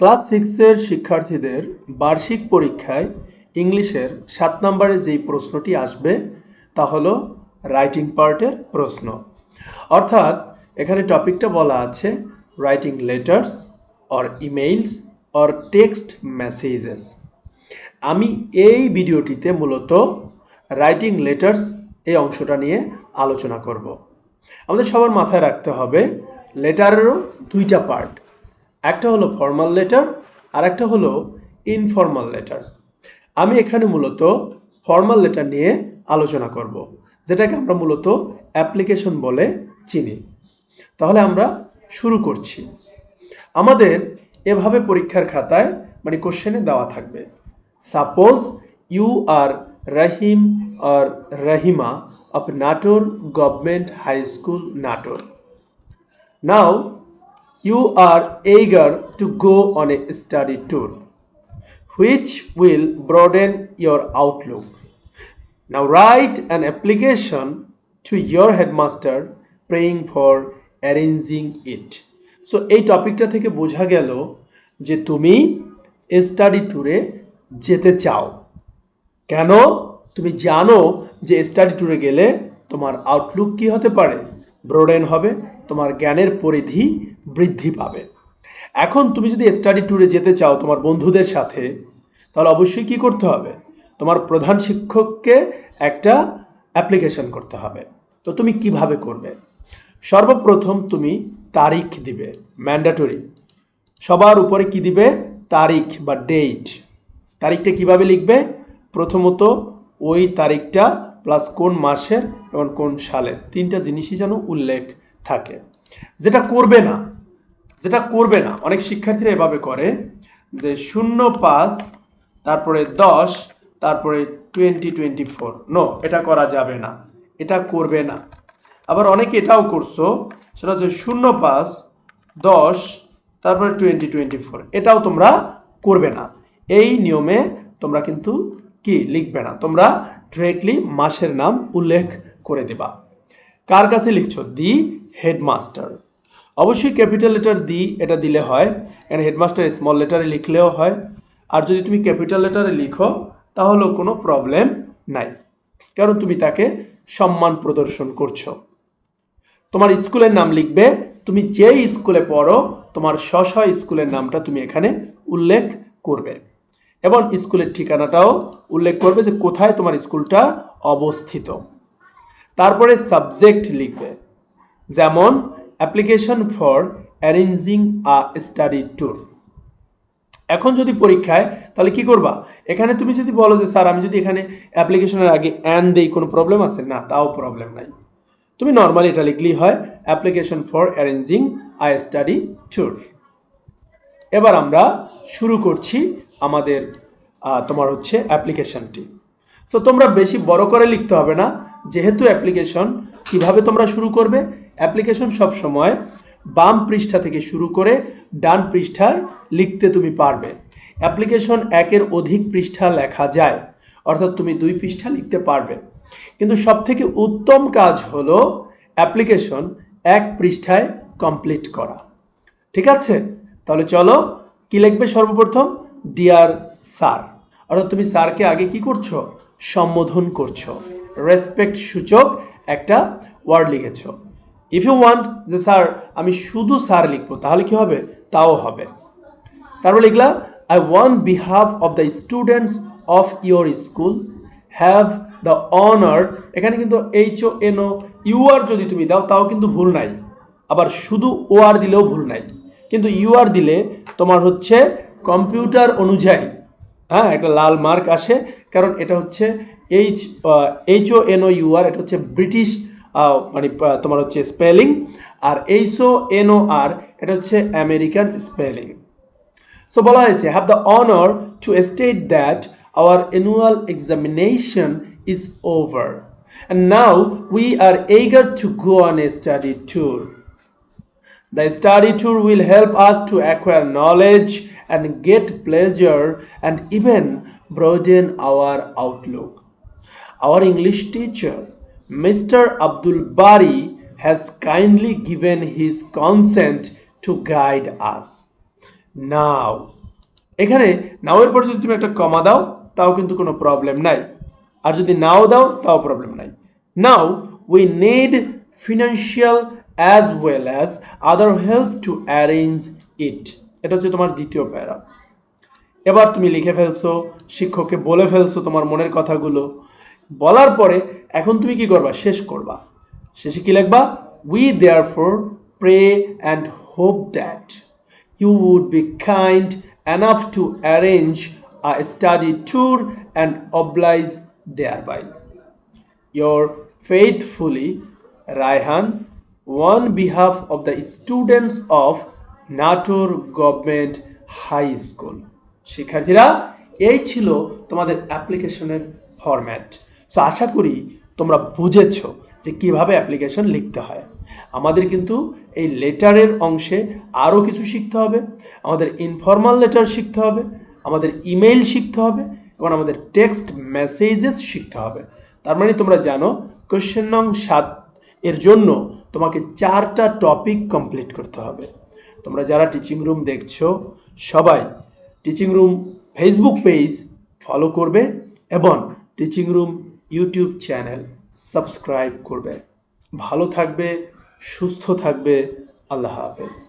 Class সিক্সের শিক্ষার্থীদের বার্ষিক পরীক্ষায় ইংলিশের সাত নম্বরে যেই প্রশ্নটি আসবে, তা হলো রাইটিং পার্টের প্রশ্ন। অর্থাৎ এখানে টপিকটা বলা আছে writing letters or emails or text messages. আমি এই ভিডিওটিতে মূলত রাইটিং লেটার্স এই অংশটা নিয়ে আলোচনা করব। আমাদের সবার মাথায় রাখতে হবে, লেটারেরও দুইটা পার্ট। একটা হলো ফর্মাল লেটার আর একটা হলো ইনফর্মাল লেটার আমি এখানে মূলত ফর্মাল লেটার নিয়ে আলোচনা করব, যেটাকে আমরা মূলত অ্যাপ্লিকেশন বলে চিনি। তাহলে আমরা শুরু করছি। আমাদের এভাবে পরীক্ষার খাতায় মানে কোশ্চেনে দেওয়া থাকবে। Suppose you are Rahim or Rahima of Natore government high school Natore now you are eager to go on a study tour which will broaden your outlook now write an application to your headmaster praying for arranging it so এই টপিকটা থেকে বোঝা গেল যে তুমি study ট্যুরে যেতে চাও। কেন? তুমি জানো যে স্টাডি ট্যুরে গেলে তোমার আউটলুক কী হতে পারে? ব্রোডেন হবে, তোমার জ্ঞানের পরিধি বৃদ্ধি পাবে। এখন তুমি যদি স্টাডি ট্যুরে যেতে চাও তোমার বন্ধুদের সাথে, তাহলে অবশ্যই কি করতে হবে? তোমার প্রধান শিক্ষককে একটা অ্যাপ্লিকেশন করতে হবে। তো তুমি কীভাবে করবে? সর্বপ্রথম তুমি তারিখ দিবে ম্যান্ডাটরি সবার উপরে কি দিবে? তারিখ বা ডেট তারিখটা কীভাবে লিখবে? প্রথমত ওই তারিখটা প্লাস কোন মাসের এবং কোন সালের, তিনটা জিনিসই যেন উল্লেখ থাকে। যেটা করবে না, যেটা করবে না, অনেক শিক্ষার্থীরা এভাবে করে যে শূন্য পাঁচ, তারপরে দশ, তারপরে টোয়েন্টি টোয়েন্টি ফোর। নো, এটা করা যাবে না, এটা করবে না। আবার অনেকে এটাও করছ, সেটা হচ্ছে শূন্য পাঁচ, দশ, তারপরে টোয়েন্টি টোয়েন্টি ফোর। এটাও তোমরা করবে না। এই নিয়মে তোমরা কিন্তু কি, লিখবে না। তোমরা ডিরেক্টলি মাসের নাম উল্লেখ করে দেবা। কার কাছে লিখছো? The headmaster. অবশ্যই ক্যাপিটাল লেটার দি, এটা দিলে হয়। এখানে হেডমাস্টার স্মল লেটারে লিখলেও হয়। আর যদি তুমি ক্যাপিটাল লেটারে লিখো, তাহলেও কোনো প্রবলেম নাই। কারণ তুমি তাকে সম্মান প্রদর্শন করছ। তোমার স্কুলের নাম লিখবে, তুমি যেই স্কুলে পড়ো, তোমার স্ব স্কুলের নামটা তুমি এখানে উল্লেখ করবে। এবং স্কুলের ঠিকানাটাও উল্লেখ করবে যে কোথায় তোমার স্কুলটা অবস্থিত। তারপরে সাবজেক্ট লিখবে, যেমন application for arranging a study tour এখন যদি পরীক্ষায়, তাহলে কি করবা? এখানে তুমি যদি বলো যে, স্যার, আমি যদি এখানে অ্যাপ্লিকেশনের আগে অ্যান দেই, কোনো প্রবলেম আছে? না, তাও প্রবলেম নাই। তুমি নর্মালি এটা লিখলেই হয় application for arranging a study tour এবার আমরা শুরু করছি আমাদের তোমার হচ্ছে অ্যাপ্লিকেশনটি। সো তোমরা বেশি বড় করে লিখতে হবে না, যেহেতু অ্যাপ্লিকেশন কীভাবে তোমরা শুরু করবে? অ্যাপ্লিকেশন সব সময় বাম পৃষ্ঠা থেকে শুরু করে ডান পৃষ্ঠায় লিখতে তুমি পারবে। অ্যাপ্লিকেশন একের অধিক পৃষ্ঠা লেখা যায়, অর্থাৎ তুমি দুই পৃষ্ঠা লিখতে পারবে। কিন্তু সব থেকে উত্তম কাজ হলো অ্যাপ্লিকেশন এক পৃষ্ঠায় কমপ্লিট করা। ঠিক আছে? তাহলে চলো, কি লিখবে সর্বপ্রথম? ডিয়ার স্যার অর্থাৎ তুমি স্যারকে আগে কি করছ? সম্বোধন করছ। রেসপেক্ট সূচক একটা ওয়ার্ড লিখেছো। ইফ ইউ ওয়ান্ট যে স্যার, আমি শুধু স্যার লিখব, তাহলে কি হবে? তাও হবে। তারপর লিখলা I on behalf of the students of your school have the honour এখানে কিন্তু H O N O U R যদি তুমি দাও, তাও কিন্তু ভুল নাই। আবার শুধু ও আর দিলেও ভুল নাই। কিন্তু ইউ আর দিলে তোমার হচ্ছে কম্পিউটার অনুযায়ী হ্যাঁ একটা লাল মার্ক আসে, কারণ এটা হচ্ছে H H O N O U R এটা হচ্ছে ব্রিটিশ মানে তোমার হচ্ছে স্পেলিং, আর H O N O R এটা হচ্ছে আমেরিকান স্পেলিং। সো বলা হয়েছে have the honour to state that our annual examination is over and now we are eager to go on a study tour the study tour will help us to acquire knowledge and get pleasure and even broaden our outlook. Our English teacher, Mr. Abdul Bari, has kindly given his consent to guide us. Now এখানে নাওয়ের পর যদি তুমি একটা কমা দাও তাও কিন্তু কোনো প্রবলেম নাই আর যদি নাও দাও তাও প্রবলেম নাই now we need financial as well as other help to arrange it এটা হচ্ছে তোমার দ্বিতীয় প্যারা। এবার তুমি লিখে ফেলছো, শিক্ষককে বলে ফেলছো তোমার মনের কথাগুলো। বলার পরে এখন তুমি কি করবা? শেষ করবা। শেষে কি লিখবা? We therefore pray and hope that you would be kind enough to arrange a study tour and oblige thereby your faithfully Raihan on behalf of the students of Nator government high school. শিক্ষার্থীরা, এই ছিল তোমাদের অ্যাপ্লিকেশনের format. So আশা করি তোমরা বুঝেছ যে কীভাবে অ্যাপ্লিকেশন লিখতে হয়। আমাদের কিন্তু এই লেটারের অংশে আরও কিছু শিখতে হবে, আমাদের ইনফর্মাল লেটার শিখতে হবে, আমাদের ইমেইল শিখতে হবে, এবং আমাদের টেক্সট মেসেজেস শিখতে হবে। তার মানে তোমরা জানো কোশ্চেন নং সাত এর জন্য তোমাকে চারটা টপিক কমপ্লিট করতে হবে। তোমরা যারা টিচিং রুম দেখছ, সবাই teaching room Facebook page follow করবে এবং teaching room YouTube channel subscribe করবে। ভালো থাকবে, সুস্থ থাকবে। আল্লাহ হাফেজ।